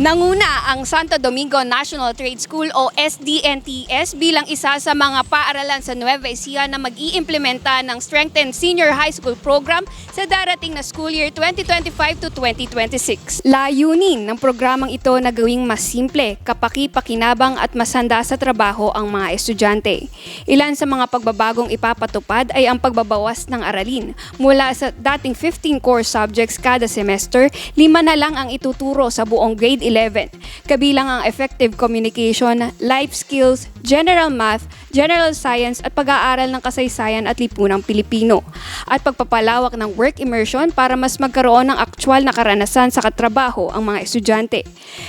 Nanguna ang Santo Domingo National Trade School o SDNTS bilang isa sa mga paaralan sa Nueva Ecija na mag-iimplementa ng Strengthened Senior High School Program sa darating na school year 2025 to 2026. Layunin ng programang ito na gawing mas simple, kapaki-pakinabang at masanda sa trabaho ang mga estudyante. Ilan sa mga pagbabagong ipapatupad ay ang pagbabawas ng aralin. Mula sa dating 15 core subjects kada semester, lima na lang ang ituturo sa buong grade 11. Kabilang ang effective communication, life skills, general math, general science at pag-aaral ng kasaysayan at lipunang Pilipino. At pagpapalawak ng work immersion para mas magkaroon ng aktwal na karanasan sa katrabaho ang mga estudyante.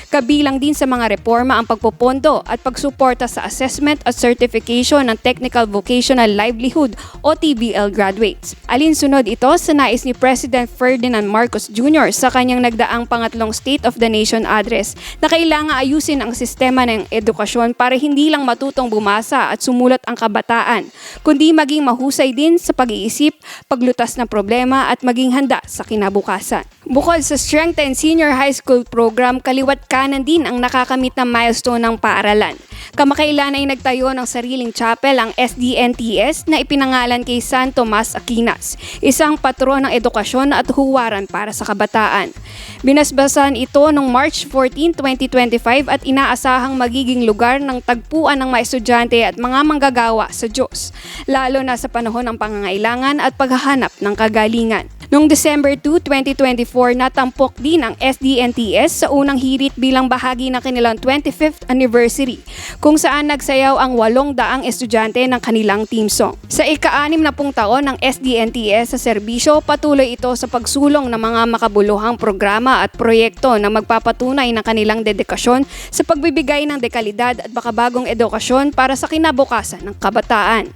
Kabilang din sa mga reforma ang pagpopondo at pagsuporta sa assessment at certification ng Technical Vocational Livelihood o TVL graduates. Alinsunod ito sa nais ni President Ferdinand Marcos Jr. sa kanyang nagdaang pangatlong State of the Nation address na kailangan ayusin ang sistema ng edukasyon para hindi lang matutong bumasa at sumulat ang kabataan, kundi maging mahusay din sa pag-iisip, paglutas ng problema at maging handa sa kinabukasan. Bukod sa Strengthen Senior High School Program, kaliwat kanan din ang nakakamit na milestone ng paaralan. Kamakailan ay nagtayo ng sariling chapel ang SDNTS na ipinangalan kay San Tomas Aquinas, isang patron ng edukasyon at huwaran para sa kabataan. Binasbasan ito noong March 14, 2025 at inaasahang magiging lugar ng tagpuan ng mga estudyante at mga manggagawa sa Diyos, lalo na sa panahon ng pangangailangan at paghahanap ng kagalingan. Noong December 2, 2024, natampok din ang SDNTS sa unang hirit bilang bahagi ng kanilang 25th anniversary, kung saan nagsayaw ang walong daang estudyante ng kanilang team song. Sa ika-anim na pung taon ng SDNTS sa serbisyo, patuloy ito sa pagsulong ng mga makabuluhang programa at proyekto na magpapatunay ng kanilang dedikasyon sa pagbibigay ng dekalidad at makabagong edukasyon para sa kinabukasan ng kabataan.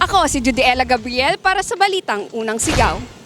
Ako si Judiela Gabriel para sa Balitang Unang Sigaw.